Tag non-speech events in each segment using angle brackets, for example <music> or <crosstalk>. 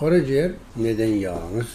Karaciğer neden yağlanır?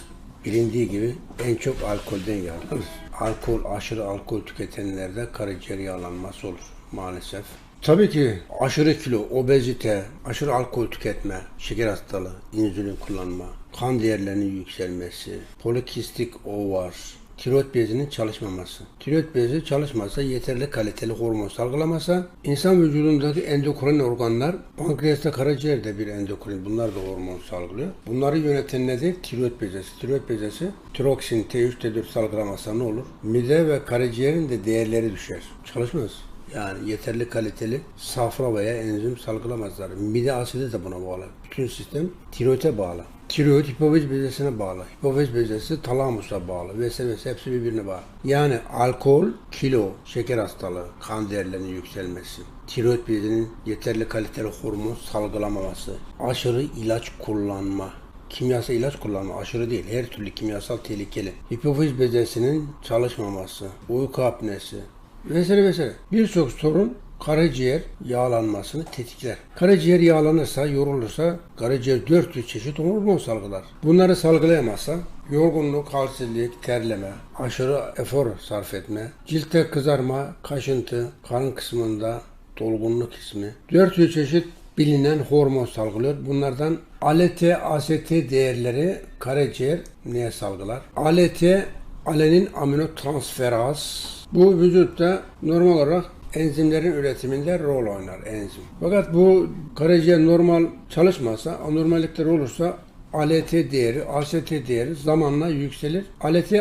Bilindiği gibi en çok alkolden yağlanır. Alkol, aşırı alkol tüketenlerde karaciğer yağlanması olur maalesef. Tabii ki aşırı kilo, obezite, aşırı alkol tüketme, şeker hastalığı, insülin kullanma, kan değerlerinin yükselmesi, polikistik ovar, tiroid bezinin çalışmaması. Tiroid bezi çalışmazsa yeterli kaliteli hormon salgılamasa insan vücudundaki endokrin organlar pankreasta karaciğerde bir endokrin bunlar da hormon salgılıyor. Bunları yöneten nedir? Tiroid bezesi. Tiroid bezesi tiroksin T3 T4 salgılamazsa ne olur? Mide ve karaciğerin de değerleri düşer. Çalışmaz. Yani yeterli kaliteli safra veya enzim salgılamazlar. Mide asidi de buna bağlı. Bütün sistem tiroide bağlı. Tiroid hipofiz bezesine bağlı. Hipofiz bezesi talamusa bağlı. Vesaire vesaire hepsi birbirine bağlı. Yani alkol, kilo, şeker hastalığı, kan değerlerinin yükselmesi, tiroid bezinin yeterli kaliteli hormon salgılamaması, aşırı ilaç kullanma, kimyasal ilaç kullanma aşırı değil. Her türlü kimyasal tehlikeli. Hipofiz bezesinin çalışmaması, uyku apnesi, vesaire vesaire. Birçok sorun karaciğer yağlanmasını tetikler. Karaciğer yağlanırsa, yorulursa karaciğer 400 çeşit hormon salgılar. Bunları salgılayamazsa yorgunluk, halsizlik, terleme, aşırı efor sarf etme, ciltte kızarma, kaşıntı, karın kısmında dolgunluk ismi. 400 çeşit bilinen hormon salgılıyor. Bunlardan ALT, AST değerleri karaciğer neye salgılar? ALT, alenin aminotransferaz. Bu vücutta normal olarak enzimlerin üretiminde rol oynar enzim. Fakat bu karaciğer normal çalışmazsa, anormallikler olursa ALT değeri, AST değeri zamanla yükselir. ALT,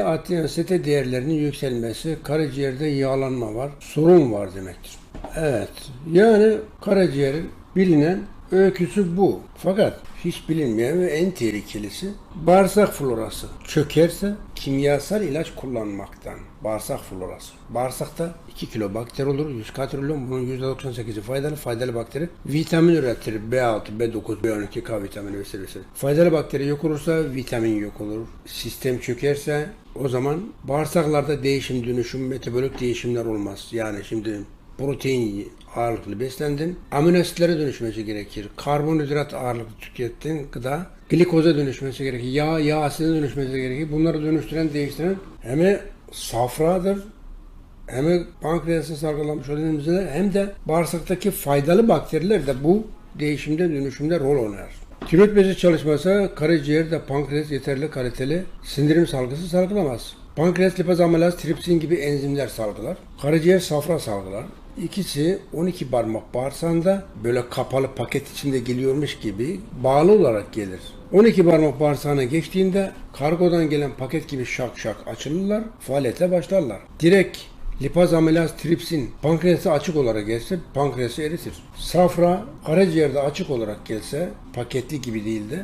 AST değerlerinin yükselmesi karaciğerde yağlanma var, sorun var demektir. Evet, yani karaciğerin bilinen öyküsü bu. Fakat hiç bilinmeyen ve en tehlikelisi bağırsak florası. Çökerse kimyasal ilaç kullanmaktan. Bağırsak florası. Bağırsakta 2 kilo bakteri olur. 100 katrilyon. Bunun %98'i faydalı. Faydalı bakteri vitamin üretir. B6, B9, B12, K vitamini vesaire vesaire. Faydalı bakteri yok olursa vitamin yok olur. Sistem çökerse o zaman bağırsaklarda değişim, dönüşüm, metabolik değişimler olmaz. Yani şimdi protein ağırlıklı beslendin. Amino asitlere dönüşmesi gerekir. Karbonhidrat ağırlıklı tükettin gıda. Glikoza dönüşmesi gerekir. Yağ, yağ asidine dönüşmesi gerekir. Bunları dönüştüren, değiştiren hem safradır hem pankreası salgılamış olduğumuzda hem de bağırsaktaki faydalı bakteriler de bu değişimde dönüşümde rol oynar. Tiroid bezi çalışmasa karaciğerde pankreas yeterli kaliteli sindirim salgısı salgılamaz. Pankreas lipaz amilaz tripsin gibi enzimler salgılar. Karaciğer safra salgılar. İkisi 12 parmak bağırsağında böyle kapalı paket içinde geliyormuş gibi bağlı olarak gelir. 12 parmak bağırsağına geçtiğinde kargodan gelen paket gibi şak şak açılırlar, faaliyete başlarlar. Direkt lipaz amilaz tripsin pankreası açık olarak gelse pankreası eritir. Safra karaciğerde açık olarak gelse paketli gibi değil de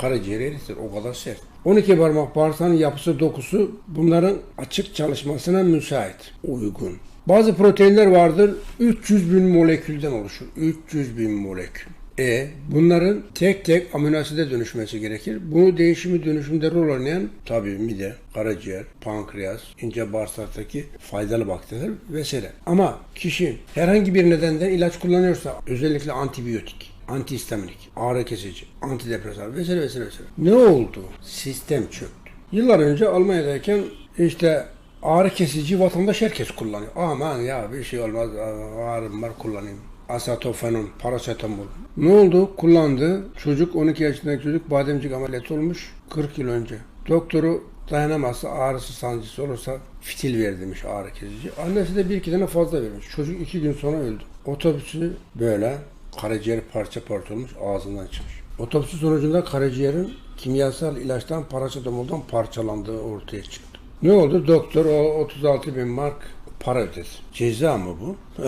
karaciğeri eritir. O kadar sert. 12 parmak bağırsağın yapısı dokusu bunların açık çalışmasına müsait, uygun. Bazı proteinler vardır 300 bin molekülden oluşur. 300 bin molekül. E bunların tek tek amino aside dönüşmesi gerekir. Bu değişimi dönüşümde rol oynayan tabii mide, karaciğer, pankreas, ince bağırsaktaki faydalı bakteriler vesaire. Ama kişi herhangi bir nedenden ilaç kullanıyorsa özellikle antibiyotik, antihistaminik, ağrı kesici, antidepresan vesaire vesaire vesaire. Ne oldu? Sistem çöktü. Yıllar önce Almanya'dayken işte ağrı kesici vatandaş herkes kullanıyor. Aman ya bir şey olmaz ağrım var kullanayım. Asatofenon, parasetamol. Ne oldu? Kullandı. Çocuk 12 yaşındaki çocuk bademcik ameliyatı olmuş 40 yıl önce. Doktoru dayanamazsa ağrısı sancısı olursa fitil ver demiş ağrı kesici. Annesi de bir iki tane fazla vermiş. Çocuk iki gün sonra öldü. Otobüsü böyle karaciğer parça parça olmuş ağzından çıkmış. Otopsi sonucunda karaciğerin kimyasal ilaçtan parasetamoldan parçalandığı ortaya çıktı. Ne oldu? Doktor o 36 bin mark para ödedi. Ceza mı bu? <laughs>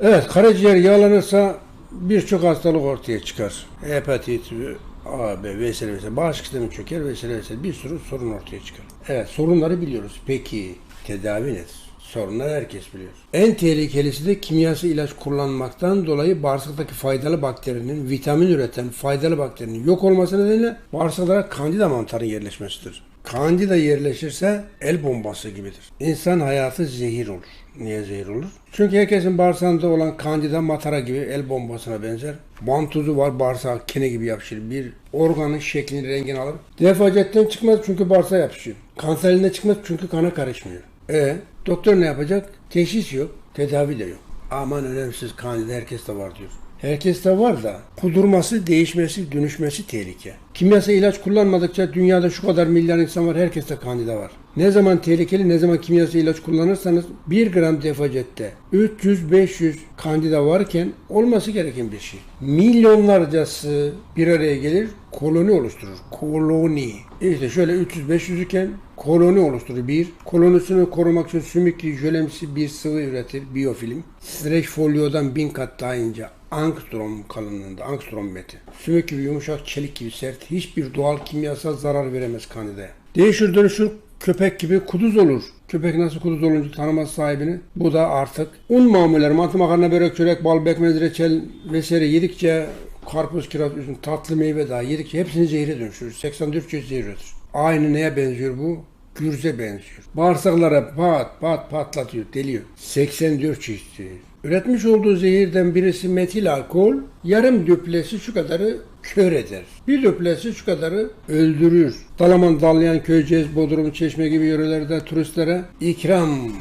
evet karaciğer yağlanırsa birçok hastalık ortaya çıkar. Hepatit, A, B vesaire vesaire. Bağışıklık sistemi çöker vesaire vesaire. Bir sürü sorun ortaya çıkar. Evet sorunları biliyoruz. Peki tedavi nedir? Sorunları herkes biliyor. En tehlikelisi de kimyasal ilaç kullanmaktan dolayı bağırsaktaki faydalı bakterinin, vitamin üreten faydalı bakterinin yok olması nedeniyle bağırsaklara kandida mantarı yerleşmesidir. Kandida yerleşirse el bombası gibidir. İnsan hayatı zehir olur. Niye zehir olur? Çünkü herkesin bağırsağında olan kandida matara gibi el bombasına benzer. Bantuzu var bağırsağı kene gibi yapışır. Bir organın şeklini rengini alır. Defacetten çıkmaz çünkü bağırsağa yapışıyor. Kanserinde çıkmaz çünkü kana karışmıyor. E doktor ne yapacak? Teşhis yok, tedavi de yok. Aman önemsiz kandida herkeste var diyor. Herkeste var da kudurması, değişmesi, dönüşmesi tehlike. Kimyasal ilaç kullanmadıkça dünyada şu kadar milyar insan var, herkeste kandida var. Ne zaman tehlikeli, ne zaman kimyasal ilaç kullanırsanız 1 gram defacette 300-500 kandida varken olması gereken bir şey. Milyonlarcası bir araya gelir, koloni oluşturur. Koloni. İşte şöyle 300-500 iken koloni oluşturur. Bir, kolonisini korumak için sümüklü jölemsi bir sıvı üretir, biyofilm. Streç folyodan bin kat daha ince. Angstrom kalınlığında, angstrom meti. Sümük gibi yumuşak, çelik gibi sert. Hiçbir doğal kimyasal zarar veremez kandidaya. Değişir dönüşür, köpek gibi kuduz olur. Köpek nasıl kuduz olunca tanımaz sahibini. Bu da artık un mamulleri, mantı makarna, börek, çörek, bal, bekmez, reçel vesaire yedikçe karpuz, kiraz, üzüm, tatlı meyve daha yedikçe hepsini zehre dönüştürür. 84 çeşit zehir üretir. Aynı neye benziyor bu? Gürze benziyor. Bağırsaklara pat pat patlatıyor, deliyor. 84 çeşit. Üretmiş olduğu zehirden birisi metil alkol, yarım düplesi şu kadarı kör eder. Bir düplesi şu kadarı öldürür. Dalaman, Dalyan, Köyceğiz, Bodrum, Çeşme gibi yörelerde turistlere ikram,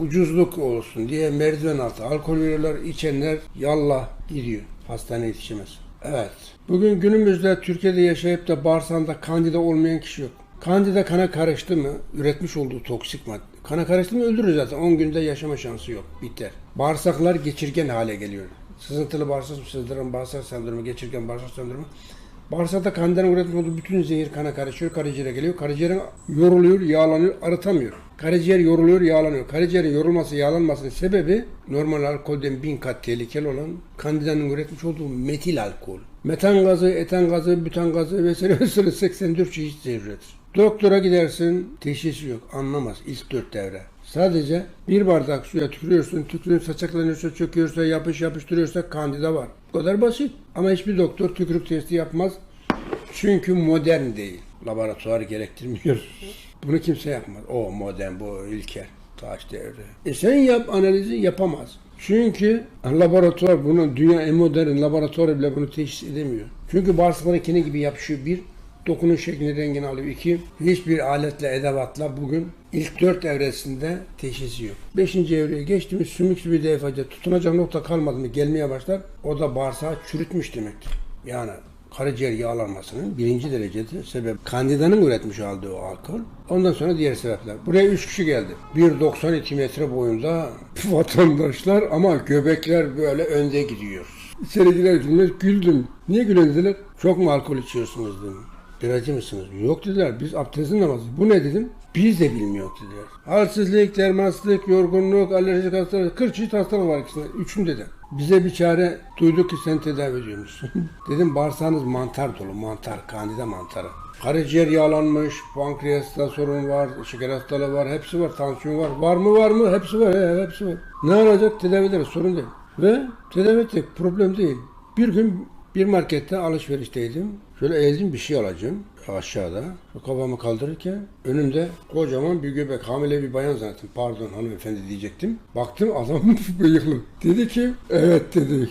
ucuzluk olsun diye merdiven altı alkol veriyorlar. İçenler yallah gidiyor. Hastaneye yetişemez. Evet. Bugün günümüzde Türkiye'de yaşayıp da bağırsağında kandida olmayan kişi yok. Kandida kana karıştı mı üretmiş olduğu toksik madde. Kana karıştı mı öldürür zaten. 10 günde yaşama şansı yok. Biter. Bağırsaklar geçirgen hale geliyor. Sızıntılı bağırsak sızdıran bağırsak sendromu, geçirgen bağırsak sendromu. Bağırsakta kandidanın üretmiş olduğu bütün zehir kana karışıyor, karaciğere geliyor. Karaciğerin yoruluyor, yağlanıyor, arıtamıyor. Karaciğer yoruluyor, yağlanıyor. Karaciğerin yorulması, yağlanmasının sebebi normal alkolden bin kat tehlikeli olan kandidanın üretmiş olduğu metil alkol. Metan gazı, etan gazı, bütan gazı vesaire vesaire <laughs> 84 çeşit zehir üretir. Doktora gidersin, teşhisi yok, anlamaz ilk dört devre. Sadece bir bardak suya tükürüyorsun, tükürüğün saçaklanıyorsa, çöküyorsa, yapış yapıştırıyorsa kandida var. Bu kadar basit. Ama hiçbir doktor tükürük testi yapmaz. Çünkü modern değil. Laboratuvar gerektirmiyor. Bunu kimse yapmaz. O modern, bu ilkel. Taş devri. E sen yap analizi yapamaz. Çünkü laboratuvar bunu dünya en modern laboratuvarı bile bunu teşhis edemiyor. Çünkü bağırsaklara kene gibi yapışıyor bir. Dokunun şeklini rengini alıyor. İki, hiçbir aletle, edevatla bugün ilk dört evresinde teşhisi yok. Beşinci evreye geçtiğimiz sümüksü bir defaca tutunacak nokta kalmadı mı gelmeye başlar. O da bağırsağı çürütmüş demektir. Yani karaciğer yağlanmasının birinci derecede sebep kandidanın üretmiş olduğu alkol. Ondan sonra diğer sebepler. Buraya üç kişi geldi. 1.92 metre boyunda <laughs> vatandaşlar ama göbekler böyle önde gidiyor. İçeri girer güldüm. Niye gülüyorsun dediler. Çok mu alkol içiyorsunuz dedim. Biracı mısınız? Yok dediler. Biz abdestin namazı. Bu ne dedim? Biz de bilmiyor dediler. Halsizlik, dermansızlık, yorgunluk, alerjik hastalık, 40 çeşit hastalık var ikisinde. Üçünde dedim. Bize bir çare duyduk ki sen tedavi ediyormuşsun. <laughs> dedim bağırsağınız mantar dolu, mantar, kandida mantarı. Karaciğer yağlanmış, pankreasta sorun var, şeker hastalığı var, hepsi var, tansiyon var. Var mı var mı? Hepsi var, he, hepsi var. Ne olacak? Tedavi ederiz, sorun değil. Ve tedavi ettik, problem değil. Bir gün bir markette alışverişteydim. Şöyle eğildim bir şey alacağım aşağıda. Kafamı kaldırırken önümde kocaman bir göbek hamile bir bayan zannettim. Pardon hanımefendi diyecektim. Baktım adam <laughs> bıyıklı. Dedi ki evet dedi.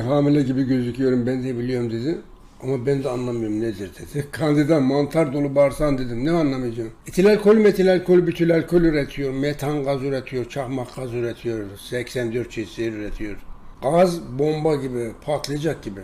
<laughs> hamile gibi gözüküyorum ben de biliyorum dedi. Ama ben de anlamıyorum nedir dedi. <laughs> Kandida mantar dolu bağırsan dedim. Ne anlamayacağım? Etil alkol, metil alkol, bütül alkol üretiyor. Metan gaz üretiyor. Çakmak gaz üretiyor. 84 çeşit üretiyor. Gaz bomba gibi, patlayacak gibi.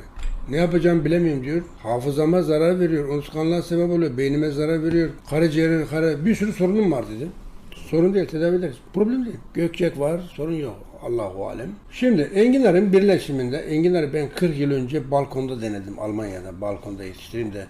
Ne yapacağımı bilemiyorum diyor. Hafızama zarar veriyor. Unutkanlığa sebep oluyor. Beynime zarar veriyor. Karaciğerin, kara... Bir sürü sorunum var dedi. Sorun değil, tedavi ederiz. Problem değil. Gökçek var, sorun yok. Allahu alem. Şimdi enginarın birleşiminde, enginarı ben 40 yıl önce balkonda denedim. Almanya'da balkonda yetiştireyim de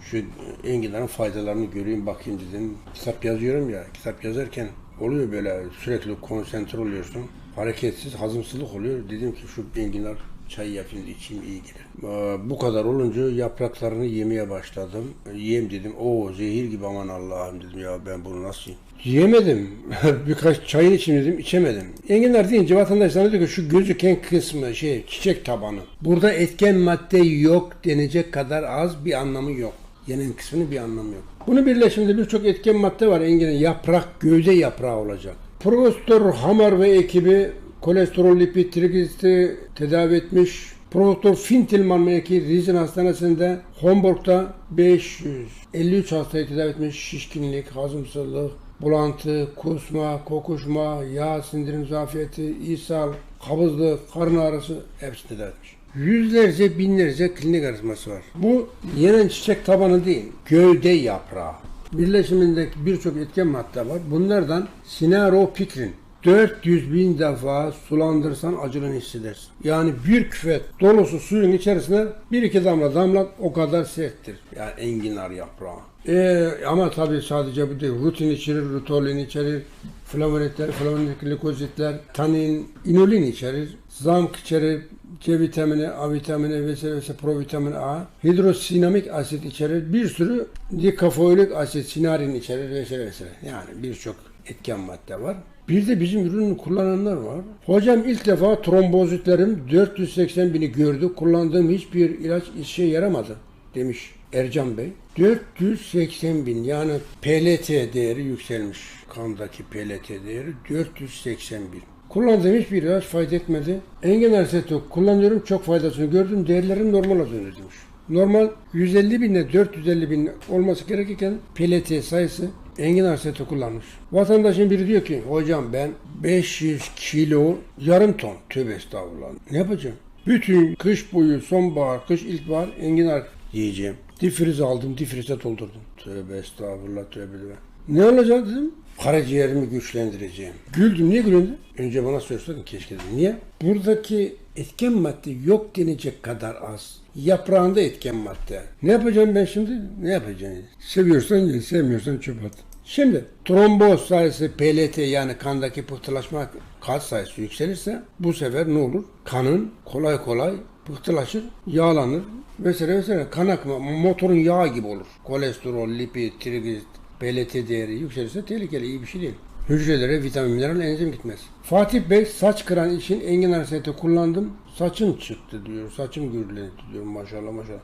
şu enginarın faydalarını göreyim bakayım dedim. Kitap yazıyorum ya, kitap yazarken oluyor böyle sürekli konsantre oluyorsun. Hareketsiz, hazımsızlık oluyor. Dedim ki şu enginar çay yapayım içeyim iyi gelir. Ee, Bu kadar olunca yapraklarını yemeye başladım. Yiyeyim dedim. O zehir gibi aman Allah'ım dedim ya ben bunu nasıl yiyeyim? Yiyemedim. <laughs> Birkaç çayın içeyim dedim içemedim. Enginar deyince vatandaş zannediyor ki şu gözüken kısmı şey çiçek tabanı. Burada etken madde yok denecek kadar az bir anlamı yok. Yenen kısmının bir anlamı yok. Bunun birleşiminde birçok etken madde var enginar. Yaprak, gövde yaprağı olacak. Profesör Hammer ve ekibi kolesterol, lipid, trigliseriti tedavi etmiş. Profesör Fintelman ve ekibi Rizin Hastanesi'nde Homburg'da 553 hastayı tedavi etmiş. Şişkinlik, hazımsızlık, bulantı, kusma, kokuşma, yağ sindirim zafiyeti, ishal, kabızlık, karın ağrısı hepsini tedavi etmiş. Yüzlerce, binlerce klinik araştırması var. Bu yenen çiçek tabanı değil, gövde yaprağı. Birleşimindeki birçok etken madde var. Bunlardan sinaropikrin 400 bin defa sulandırsan acılığını hissedersin. Yani bir küvet dolusu suyun içerisine bir iki damla damlat o kadar serttir. Yani enginar yaprağı. Ee, ama tabii sadece bu değil. Rutin içerir, rutolin içerir, flavonoidler, flavonoid glikozitler, tanin, inulin içerir, zamk içerir, C vitamini, A vitamini vesaire vesaire provitamin A, hidrosinamik asit içerir, bir sürü dikafoilik asit, sinarin içerir vesaire vesaire. Yani birçok etken madde var. Bir de bizim ürünü kullananlar var. Hocam ilk defa trombozitlerim 480 bini gördü. Kullandığım hiçbir ilaç işe yaramadı demiş Ercan Bey. 480 bin yani PLT değeri yükselmiş. Kandaki PLT değeri 480 bin. Kullandığım hiçbir ilaç fayda etmedi. Engen Reseto kullanıyorum çok faydasını gördüm. Değerlerim normala döndü demiş. Normal 150 bin ile 450 bin olması gerekirken PLT sayısı Engin Arset'i kullanmış. Vatandaşın biri diyor ki hocam ben 500 kilo yarım ton tövbe estağfurullah ne yapacağım? Bütün kış boyu sonbahar, kış ilkbahar enginar yiyeceğim. Difriz aldım, difrize doldurdum. Tövbe estağfurullah tövbe tövbe. Ne olacak dedim. Karaciğerimi güçlendireceğim. Güldüm. Niye güldün? Önce bana sorsaydın keşke dedim. Niye? Buradaki etken madde yok denecek kadar az. Yaprağında etken madde. Ne yapacağım ben şimdi? Ne yapacağım? Seviyorsan ye, sevmiyorsan çöp at. Şimdi tromboz sayısı PLT yani kandaki pıhtılaşma kalp sayısı yükselirse bu sefer ne olur? Kanın kolay kolay pıhtılaşır, yağlanır vesaire vesaire. Kan akımı motorun yağı gibi olur. Kolesterol, lipid, trigliserit, PLT değeri yükselirse tehlikeli, iyi bir şey değil. Hücrelere vitamin, mineral, enzim gitmez. Fatih Bey saç kıran için enginar seti kullandım. Saçım çıktı diyor. Saçım gürledi diyor maşallah maşallah.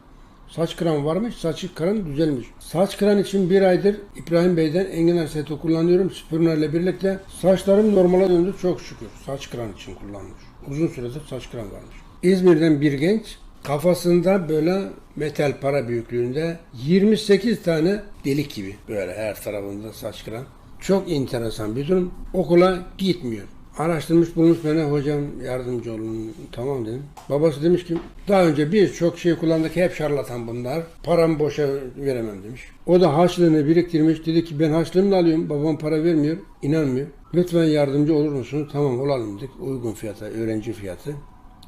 Saç kıran varmış, saçı kıran düzelmiş. Saç kıran için bir aydır İbrahim Bey'den enginar seti kullanıyorum. Spirnerle birlikte saçlarım normala döndü çok şükür. Saç kıran için kullanmış. Uzun süredir saç kıran varmış. İzmir'den bir genç kafasında böyle metal para büyüklüğünde 28 tane delik gibi böyle her tarafında saç kıran. Çok enteresan bir durum. Okula gitmiyor. Araştırmış bulmuş bana hocam yardımcı olun. Tamam dedim. Babası demiş ki daha önce birçok şey kullandık hep şarlatan bunlar. Paramı boşa veremem demiş. O da harçlığını biriktirmiş. Dedi ki ben harçlığımı da alıyorum. Babam para vermiyor. inanmıyor. Lütfen yardımcı olur musunuz? Tamam olalım dedik. Uygun fiyata, öğrenci fiyatı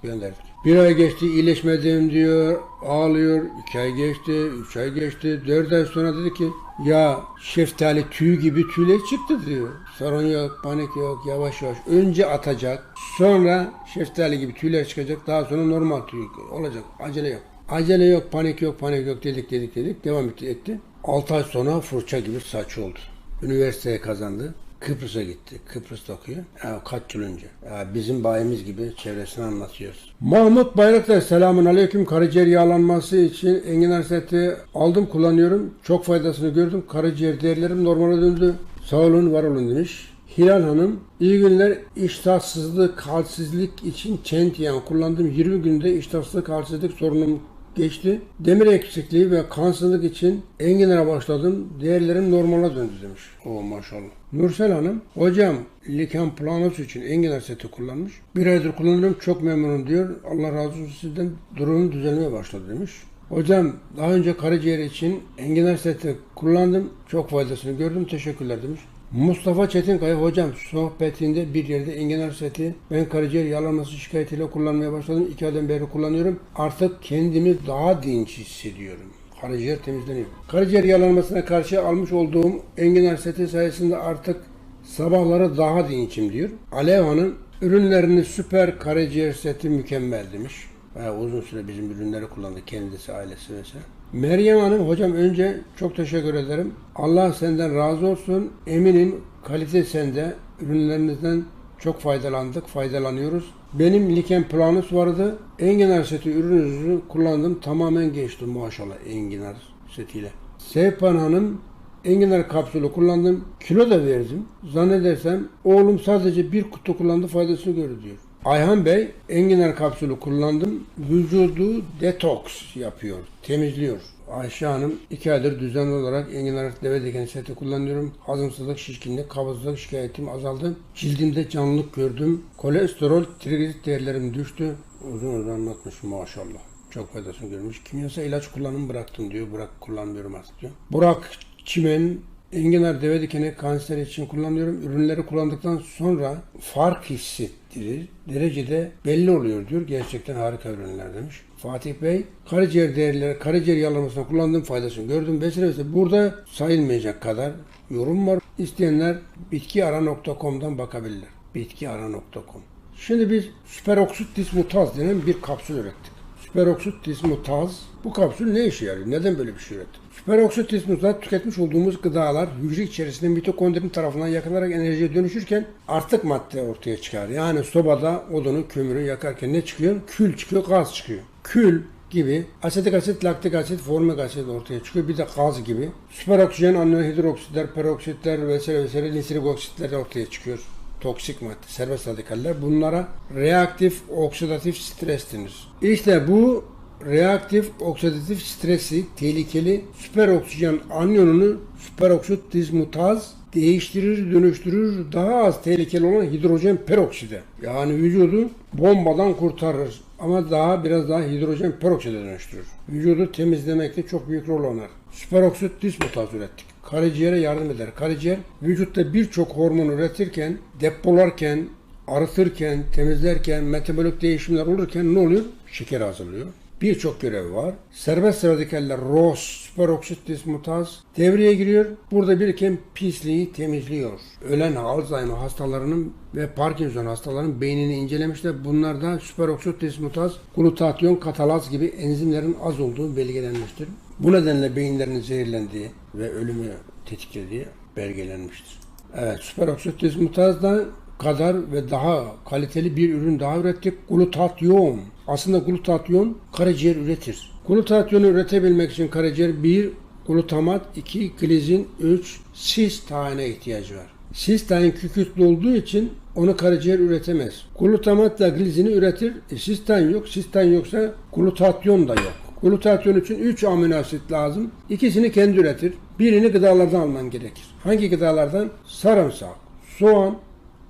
gönderdik. Bir ay geçti iyileşmedim diyor, ağlıyor. İki ay geçti, üç ay geçti. Dört ay sonra dedi ki ya şeftali tüy gibi tüyler çıktı diyor. Sorun yok, panik yok, yavaş yavaş. Önce atacak, sonra şeftali gibi tüyler çıkacak. Daha sonra normal tüy olacak. Acele yok. Acele yok, panik yok, panik yok dedik dedik dedik. Devam etti. etti. 6 ay sonra fırça gibi saç oldu. Üniversiteye kazandı. Kıbrıs'a gitti. Kıbrıs'ta okuyor. Ya, kaç yıl önce. Ya, bizim bayimiz gibi çevresini anlatıyoruz. Mahmut Bayraktar selamun aleyküm. Karaciğer yağlanması için enginar seti aldım kullanıyorum. Çok faydasını gördüm. Karaciğer değerlerim normale döndü. Sağ olun var olun demiş. Hilal Hanım, iyi günler iştahsızlık, halsizlik için çentiyan kullandım. 20 günde iştahsızlık, halsizlik sorunum geçti. Demir eksikliği ve kansızlık için enginara başladım. Değerlerim normale döndü demiş. O maşallah. Nursel Hanım, hocam liken planus için enginar seti kullanmış. Bir aydır kullanıyorum çok memnunum diyor. Allah razı olsun sizden durumum düzelmeye başladı demiş. Hocam daha önce karaciğer için enginar seti kullandım. Çok faydasını gördüm. Teşekkürler demiş. Mustafa Çetinkaya hocam sohbetinde bir yerde enginar seti ben karaciğer yağlanması şikayetiyle kullanmaya başladım. İki aydan beri kullanıyorum. Artık kendimi daha dinç hissediyorum. Karaciğer temizleniyor. Karaciğer yağlanmasına karşı almış olduğum enginar seti sayesinde artık sabahları daha dinçim diyor. Alev Hanım ürünlerini süper karaciğer seti mükemmel demiş. Bayağı uzun süre bizim ürünleri kullandı kendisi ailesi mesela. Meryem Hanım hocam önce çok teşekkür ederim. Allah senden razı olsun. Eminim kalite sende. Ürünlerinizden çok faydalandık, faydalanıyoruz. Benim Liken Planus vardı. Enginar seti ürününüzü kullandım. Tamamen geçti maşallah Enginar setiyle. Seypan Hanım enginar kapsülü kullandım. Kilo da verdim. Zannedersem oğlum sadece bir kutu kullandı faydasını gördü diyor. Ayhan Bey enginar kapsülü kullandım. Vücudu detoks yapıyor, temizliyor. Ayşe Hanım iki aydır düzenli olarak enginar deve dikeni seti kullanıyorum. Hazımsızlık, şişkinlik, kabızlık şikayetim azaldı. Cildimde canlılık gördüm. Kolesterol, trigliserit değerlerim düştü. Uzun uzun anlatmış maşallah. Çok faydasını görmüş. Kimyasal ilaç kullanımı bıraktım diyor. Bırak kullanmıyorum artık diyor. Burak Çimen enginar deve dikeni kanser için kullanıyorum. Ürünleri kullandıktan sonra fark hissettirir. Derecede belli oluyor diyor. Gerçekten harika ürünler demiş. Fatih Bey, karaciğer değerleri, karaciğer yağlamasına kullandığım faydasını gördüm. Vesaire burada sayılmayacak kadar yorum var. İsteyenler bitkiara.com'dan bakabilirler. Bitkiara.com Şimdi biz süperoksit dismutaz denen bir kapsül ürettik. Süperoksit dismutaz bu kapsül ne işe yarıyor? Neden böyle bir şey ürettik? Süperoksit dismutaz tüketmiş olduğumuz gıdalar hücre içerisinde mitokondrin tarafından yakılarak enerjiye dönüşürken artık madde ortaya çıkar. Yani sobada odunu, kömürü yakarken ne çıkıyor? Kül çıkıyor, gaz çıkıyor. Kül gibi asetik asit, laktik asit, formik asit ortaya çıkıyor. Bir de gaz gibi. Süper oksijen, hidroksitler, peroksitler vesaire vesaire nitrik oksitler ortaya çıkıyor toksik madde, serbest radikaller. Bunlara reaktif oksidatif stres denir. İşte bu reaktif oksidatif stresi tehlikeli süper oksijen anyonunu süperoksit dismutaz değiştirir, dönüştürür. Daha az tehlikeli olan hidrojen perokside. Yani vücudu bombadan kurtarır. Ama daha biraz daha hidrojen perokside dönüştürür. Vücudu temizlemekte çok büyük rol oynar. Süperoksit dismutaz ürettik karaciğere yardım eder. Karaciğer vücutta birçok hormon üretirken, depolarken, arıtırken, temizlerken, metabolik değişimler olurken ne oluyor? Şeker hazırlıyor. Birçok görevi var. Serbest radikaller ROS, süperoksit dismutaz devreye giriyor. Burada biriken pisliği temizliyor. Ölen Alzheimer hastalarının ve Parkinson hastalarının beynini incelemişler. Bunlarda süperoksit dismutaz, glutatyon, katalaz gibi enzimlerin az olduğu belgelenmiştir. Bu nedenle beyinlerinin zehirlendiği ve ölümü tetiklediği belgelenmiştir. Evet, süperoksit dismutazdan kadar ve daha kaliteli bir ürün daha ürettik. Glutatyon. Aslında glutatyon karaciğer üretir. Glutatyonu üretebilmek için karaciğer bir glutamat, 2 glizin, 3 sisteine ihtiyacı var. Sistein kükürtlü olduğu için onu karaciğer üretemez. Glutamatla glizini üretir. E, sistein yok. Sistein yoksa glutatyon da yok. Glutatyon için 3 amino asit lazım. İkisini kendi üretir. Birini gıdalardan alman gerekir. Hangi gıdalardan? Sarımsak, soğan,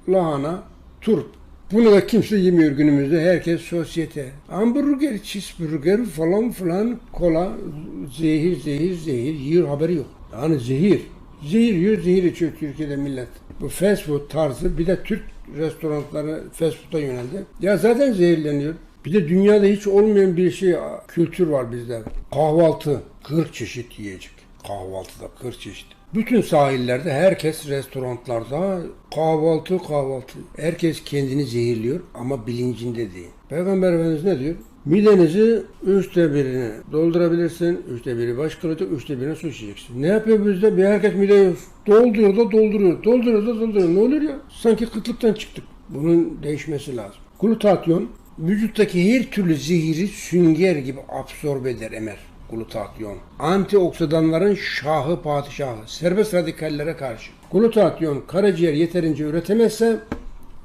lahana, turp. Bunu da kimse yemiyor günümüzde. Herkes sosyete. Hamburger, cheeseburger falan filan kola, zehir, zehir, zehir. Yiyor haberi yok. Yani zehir. Zehir yiyor, zehir içiyor Türkiye'de millet. Bu fast food tarzı bir de Türk restoranları fast food'a yöneldi. Ya zaten zehirleniyor. Bir de dünyada hiç olmayan bir şey, kültür var bizde. Kahvaltı, 40 çeşit yiyecek. Kahvaltıda 40 çeşit. Bütün sahillerde herkes restoranlarda kahvaltı kahvaltı. Herkes kendini zehirliyor ama bilincinde değil. Peygamber Efendimiz ne diyor? Midenizi üçte birini doldurabilirsin, üçte biri baş kalacak, üçte birine su içeceksin. Ne yapıyor bizde? Bir herkes mideyi dolduruyor da dolduruyor, dolduruyor da dolduruyor. Ne oluyor ya? Sanki kıtlıktan çıktık. Bunun değişmesi lazım. Glutatyon vücuttaki her türlü zehiri sünger gibi absorbe eder, emer glutatyon. Antioksidanların şahı padişahı. Serbest radikallere karşı. Glutatyon karaciğer yeterince üretemezse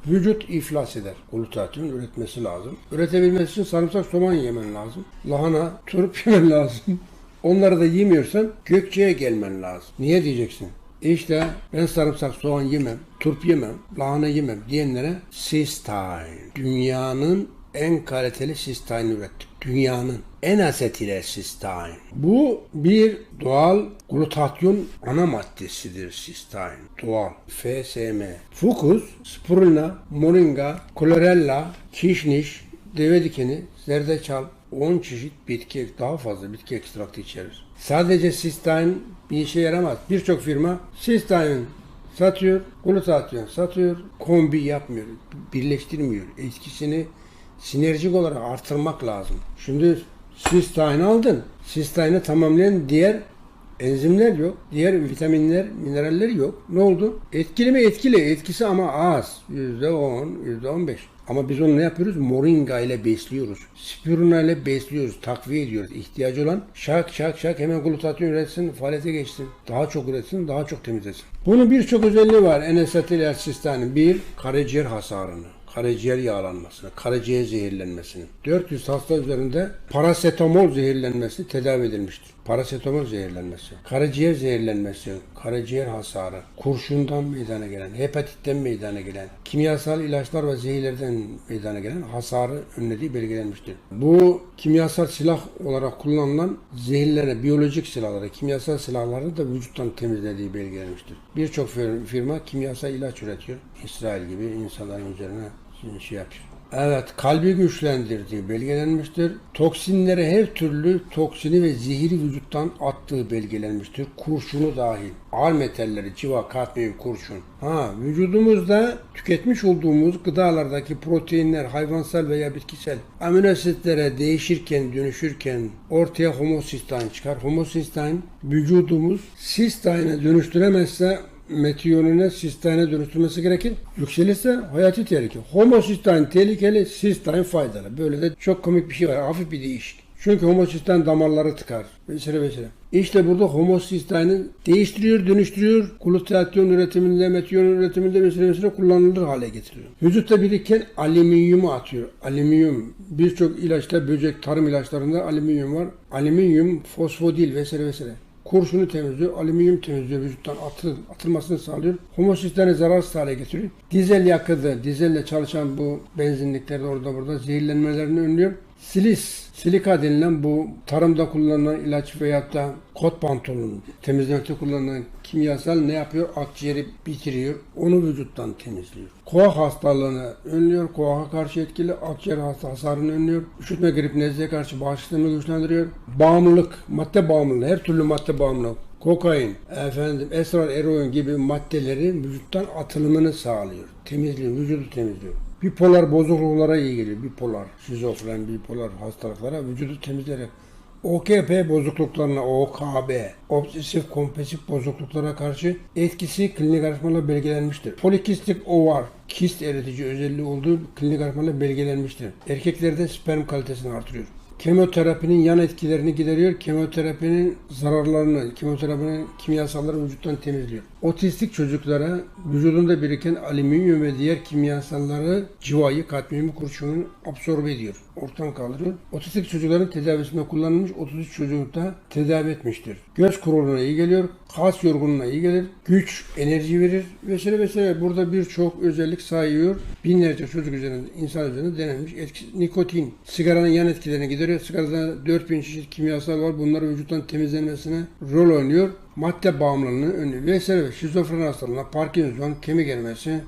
vücut iflas eder. Glutatyon üretmesi lazım. Üretebilmesi için sarımsak soğan yemen lazım. Lahana, turp <laughs> yemen lazım. Onları da yemiyorsan Gökçe'ye gelmen lazım. Niye diyeceksin? İşte ben sarımsak soğan yemem, turp yemem, lahana yemem diyenlere sistein. Dünyanın en kaliteli sistein ürettik. Dünyanın en asetile sistein. Bu bir doğal glutatyon ana maddesidir sistein. Doğal. FSM. Fukus, spirulina, moringa, chlorella, kişniş, deve dikeni, zerdeçal, 10 çeşit bitki, daha fazla bitki ekstraktı içerir. Sadece sistein bir işe yaramaz. Birçok firma sistein satıyor, glutatyon satıyor, kombi yapmıyor, birleştirmiyor. Etkisini sinerjik olarak artırmak lazım. Şimdi sistein aldın. Sisteini tamamlayan diğer enzimler yok. Diğer vitaminler, mineraller yok. Ne oldu? Etkili mi? Etkili. Etkisi ama az. %10, %15. Ama biz onu ne yapıyoruz? Moringa ile besliyoruz. Spirulina ile besliyoruz. Takviye ediyoruz. İhtiyacı olan şak şak şak hemen glutatyon üretsin, faaliyete geçsin. Daha çok üretsin, daha çok temizlesin. Bunun birçok özelliği var. Enesetil elsistanin. Bir, karaciğer hasarını karaciğer yağlanmasını, karaciğer zehirlenmesini, 400 hasta üzerinde parasetamol zehirlenmesi tedavi edilmiştir. Parasetamol zehirlenmesi, karaciğer zehirlenmesi, karaciğer hasarı, kurşundan meydana gelen, hepatitten meydana gelen, kimyasal ilaçlar ve zehirlerden meydana gelen hasarı önlediği belgelenmiştir. Bu kimyasal silah olarak kullanılan zehirlere, biyolojik silahları, kimyasal silahları da vücuttan temizlediği belgelenmiştir. Birçok fir- firma kimyasal ilaç üretiyor. İsrail gibi insanların üzerine şey yapıyor. Evet, kalbi güçlendirdiği belgelenmiştir. Toksinleri her türlü toksini ve zehiri vücuttan attığı belgelenmiştir. Kurşunu dahil. Ağır metalleri, civa, kadmiyum, kurşun. Ha, vücudumuzda tüketmiş olduğumuz gıdalardaki proteinler, hayvansal veya bitkisel amino asitlere değişirken, dönüşürken ortaya homosistein çıkar. Homosistein vücudumuz sisteine dönüştüremezse metiyonine sisteine dönüştürmesi gerekir. Yükselirse hayati tehlike. Homosistein tehlikeli, sistein faydalı. Böyle de çok komik bir şey var. Hafif bir değişik. Çünkü homosistein damarları tıkar. Vesaire vesaire. İşte burada homosisteini değiştiriyor, dönüştürüyor. Glutatyon üretiminde, metiyon üretiminde vesaire vesaire kullanılır hale getiriyor. Vücutta biriken alüminyumu atıyor. Alüminyum birçok ilaçta, böcek, tarım ilaçlarında alüminyum var. Alüminyum, fosfodil vesaire vesaire kurşunu temizliyor, alüminyum temizliyor, vücuttan atıl, atılmasını sağlıyor. Homosistlerini zararsız hale getiriyor. Dizel yakıtı, dizelle çalışan bu benzinliklerde orada burada zehirlenmelerini önlüyor. Silis, silika denilen bu tarımda kullanılan ilaç veyahut da kot pantolonu temizlemekte kullanılan kimyasal ne yapıyor? Akciğeri bitiriyor. Onu vücuttan temizliyor. Koa hastalığını önlüyor. Koaha karşı etkili. Akciğer hasta hasarını önlüyor. Üşütme, grip, nezleye karşı bağışıklığını güçlendiriyor. Bağımlılık, madde bağımlılığı, her türlü madde bağımlılığı. Kokain, efendim, esrar, eroin gibi maddelerin vücuttan atılımını sağlıyor. Temizliyor, vücudu temizliyor. Bipolar bozukluklara iyi geliyor. Bipolar, şizofren, bipolar hastalıklara vücudu temizleyerek OKP bozukluklarına, OKB, obsesif kompulsif bozukluklara karşı etkisi klinik araştırmalarla belgelenmiştir. Polikistik ovar, kist eritici özelliği olduğu klinik araştırmalarla belgelenmiştir. Erkeklerde sperm kalitesini artırıyor. Kemoterapinin yan etkilerini gideriyor. Kemoterapinin zararlarını, kemoterapinin kimyasalları vücuttan temizliyor. Otistik çocuklara vücudunda biriken alüminyum ve diğer kimyasalları civayı, kadmiyumu, kurşunu absorbe ediyor. Ortadan kaldırıyor. Otistik çocukların tedavisinde kullanılmış 33 çocukta tedavi etmiştir. Göz kuruluğuna iyi geliyor. Kas yorgunluğuna iyi gelir. Güç, enerji verir vesaire vesaire. Burada birçok özellik sayıyor. Binlerce çocuk üzerinde, insan üzerinde denenmiş. Etkisi, nikotin, sigaranın yan etkilerini gideriyor. Sigarada 4000 çeşit kimyasal var. Bunları vücuttan temizlenmesine rol oynuyor. Madde bağımlılığını önlüyor. Vesaire ve şizofren hastalığına, Parkinson, kemik erimesi,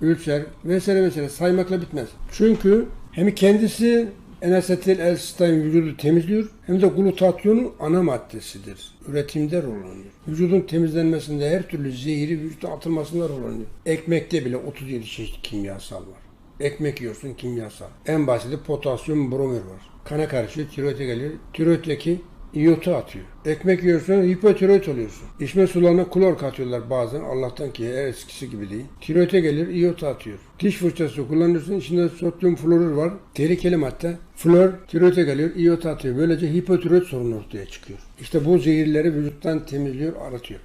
ülser vesaire vesaire saymakla bitmez. Çünkü hem kendisi enesetil elsistein vücudu temizliyor hem de glutatyonun ana maddesidir. Üretimde rol oynuyor. Vücudun temizlenmesinde her türlü zehiri vücuda atılmasında rol oynuyor. Ekmekte bile 37 çeşit kimyasal var. Ekmek yiyorsun kimyasal. En basiti potasyum bromür var. Kana karışıyor, tiroide geliyor. Tiroiddeki iyotu atıyor. Ekmek yiyorsun, hipotiroid oluyorsun. İçme sularına klor katıyorlar bazen. Allah'tan ki her eskisi gibi değil. Tiroide gelir, iyotu atıyor. Diş fırçası kullanıyorsun, içinde sodyum florür var. Tehlikeli madde. Flor, tiroide geliyor, iyotu atıyor. Böylece hipotiroid sorunu ortaya çıkıyor. İşte bu zehirleri vücuttan temizliyor, aratıyor.